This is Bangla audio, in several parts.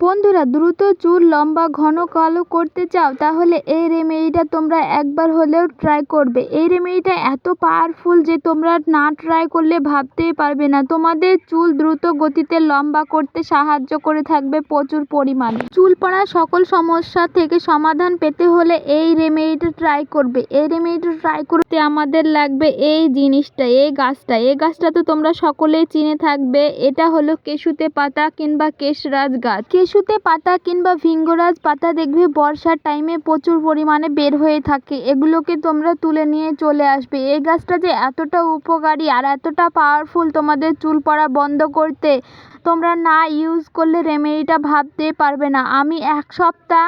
বন্ধুরা, দ্রুত চুল লম্বা, ঘন, কালো করতে চাও, তাহলে এই রেমেডিটা তোমরা একবার হলেও ট্রাই করবে। এই রেমেডিটা এত পাওয়ারফুল যে তোমরা না ট্রাই করলে ভাবতেই পারবে না। তোমাদের চুল দ্রুত গতিতে লম্বা করতে সাহায্য করে থাকবে প্রচুর পরিমাণে। চুল পড়া সকল সমস্যা থেকে সমাধান পেতে হলে এই রেমেডিটা ট্রাই করবে। এই রেমেডিটা ট্রাই করতে আমাদের লাগবে এই জিনিসটা, এই গাছটা। এই গাছটা তো তোমরা সকলেই চিনে থাকবে। এটা হলো কেশুতে পাতা কিংবা কেশরাজ গাছ। কেশুতে পাতা কিংবা ভিঙ্গরাজ পাতা দেখবে বর্ষার টাইমে প্রচুর পরিমাণে বের হয়ে থাকে। এগুলোকে তোমরা তুলে নিয়ে চলে আসবে। এই গাছটা যে এতটা উপকারী আর এতটা পাওয়ারফুল তোমাদের চুল পড়া বন্ধ করতে তোমরা না ইউজ করলে রেমেডিটা ভাবতে পারবে না। আমি এক সপ্তাহ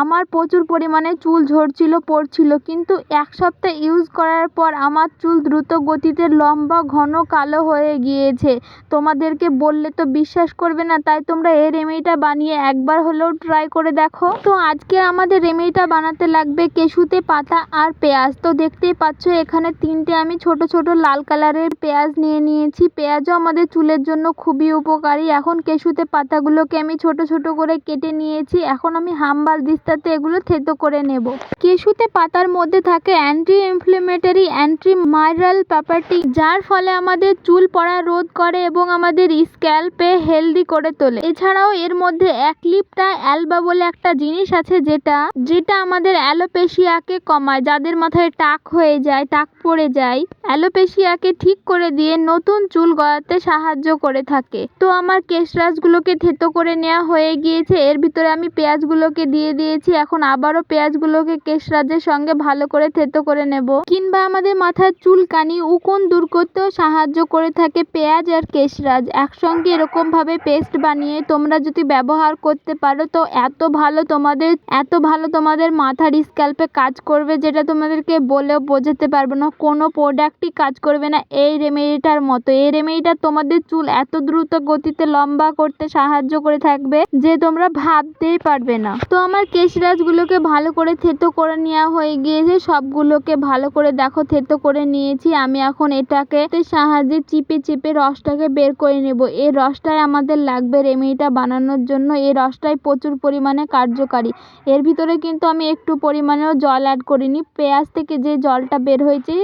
আমার প্রচুর পরিমাণে চুল ঝরছিল, পড়ছিল, কিন্তু এক সপ্তাহ ইউজ করার পর আমার চুল দ্রুত গতিতে লম্বা, ঘন, কালো হয়ে গিয়েছে। তোমাদেরকে বললে তো বিশ্বাস করবে না, তাই তোমরা এই রেমেডিটা বানিয়ে একবার হলেও ট্রাই করে দেখো। তো আজকে আমাদের রেমেডিটা বানাতে লাগবে কেশুতে পাতা আর পেঁয়াজ। তো দেখতেই পাচ্ছ, এখানে তিনটে আমি ছোট ছোট লাল কালারের পেঁয়াজ নিয়ে নিয়েছি। পেঁয়াজও আমাদের চুলের জন্য খুবই উপকারী। এখন কেশুতে পাতাগুলোকে আমি ছোট ছোট করে কেটে নিয়েছি। এখন আমি হাম্বাল দিস্তাতে এগুলো থেতো করে নেব। কেশুতে পাতার মধ্যে থাকে anti inflammatory anti viral property যার ফলে আমাদের চুল পড়া রোধ করে এবং আমাদের স্ক্যাল্পে হেলদি করে তোলে। এছাড়াও এর মধ্যে এক অ্যাক্লিপটা অ্যালবা বলে একটা জিনিস আছে যেটা যেটা আমাদের অ্যালোপেশিয়াকে কমায়, যাদের মাথায় টাক হয়ে যায়, টাক পড়ে যায়, অ্যালোপেশিয়াকে ঠিক করে দিয়ে নতুন চুল গড়াতে সাহায্য করে থাকে। তো আমার কেশরাজগুলোকে থেতো করে নেওয়া হয়ে গিয়েছে। এর ভিতরে আমি পেঁয়াজগুলোকে দিয়ে দিয়েছি। এখন আবারও পেঁয়াজগুলোকে কেশরাজের সঙ্গে ভালো করে থেতো করে নেব। কিংবা আমাদের মাথার চুলকানি উকুন দূর করতেও সাহায্য করে থাকে পেঁয়াজ আর কেশরাজ একসঙ্গে এরকমভাবে পেস্ট বানিয়ে তোমরা যদি ব্যবহার করতে পারো, তো এত ভালো তোমাদের, এত ভালো তোমাদের মাথার স্ক্যাল্পে কাজ করবে যেটা তোমাদেরকে বলেও বোঝাতে পারব না। কোনো প্রোডাক্টই কাজ করবে না। এই রেমেডিটার মতো। এই রেমেডিটা তোমাদের চুল এত দ্রুত গতিতে লম্বা করতে সাহায্য করে থাকবে, যে তোমরা ভাবতেই পারবে না। তো আমার কেশরাজগুলোকে ভালো করে থেতো করে নেওয়া হয়ে গিয়েছে। সবগুলোকে ভালো করে দেখো, থেতো করে নিয়েছি। আমি এখন এটাকে সাহায্যে চিপে চিপে রসটাকে বের করে নেব। এই রসটাই আমাদের লাগবে রেমেডিটা বানানোর জন্য। এই রসটাই প্রচুর পরিমাণে কার্যকারী। এর ভিতরে কিন্তু আমি একটু পরিমাণেও জল অ্যাড করিনি। পেঁয়াজ থেকে যে জলটা বের হয়েছে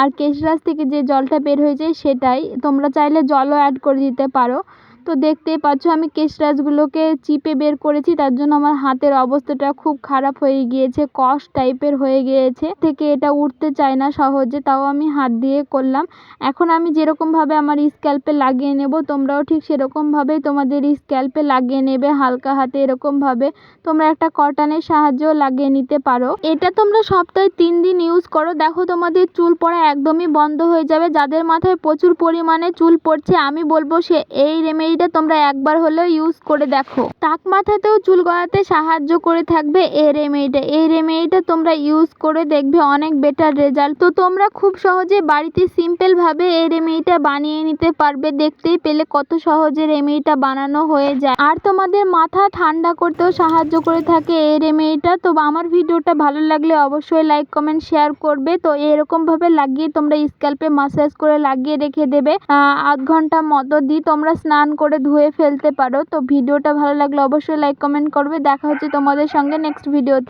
আর কেশরাজ থেকে যে জলটা বের হয়েছে সেটাই তোমরা চাইলে জলও অ্যাড করে দিতে পারো। তো দেখতেই পাচ্ছ, আমি কেশরাজগুলোকে চিপে বের করেছি, তার জন্য আমার হাতের অবস্থাটা খুব খারাপ হয়ে গিয়েছে, কষ টাইপের হয়ে গিয়েছে, থেকে এটা উঠতে চায় না সহজে, তাও আমি হাত দিয়ে করলাম। এখন আমি যেরকমভাবে আমার স্ক্যাল্পে লাগিয়ে নেব, তোমরাও ঠিক সেরকমভাবেই তোমাদের স্ক্যাল্পে লাগিয়ে নেবে, হালকা হাতে এরকমভাবে। তোমরা একটা কটনের সাহায্যেও লাগিয়ে নিতে পারো। এটা তোমরা সপ্তাহে তিন দিন ইউজ করো। দেখো তোমাদের চুল পড়া একদমই বন্ধ হয়ে যাবে, যাদের মাথায় প্রচুর পরিমাণে চুল পড়ছে, আমি বলব সে এই রেমেডিটা তোমরা একবার হলেও ইউজ করে দেখো। টাক মাথাতেও চুল গড়াতে সাহায্য করে থাকবে এই রেমেডিটা এই রেমেডিটা তোমরা ইউজ করে দেখবে অনেক বেটার রেজাল্ট তো তোমরা খুব সহজে বাড়িতে সিম্পলভাবে এই রেমেডিটা বানিয়ে নিতে পারবে। দেখতেই পেলে কত সহজে রেমেডিটা বানানো হয়ে যায়। আর তোমাদের মাথা ঠান্ডা করতেও সাহায্য করে থাকে এই রেমেডিটা তো আমার ভিডিওটা ভালো লাগলে অবশ্যই লাইক কমেন্ট শেয়ার করবে। তো এরকমভাবে লাগিয়ে তোমরা স্ক্যাল্পে মাসাজ করে লাগিয়ে রেখে দেবে। আধ ঘণ্টা মতো দিয়ে তোমরা স্নান করে ধুয়ে ফেলতে পারো। তো ভিডিওটা ভালো লাগলে অবশ্যই লাইক কমেন্ট করবে। দেখা হচ্ছে তোমাদের সঙ্গে নেক্সট ভিডিওতে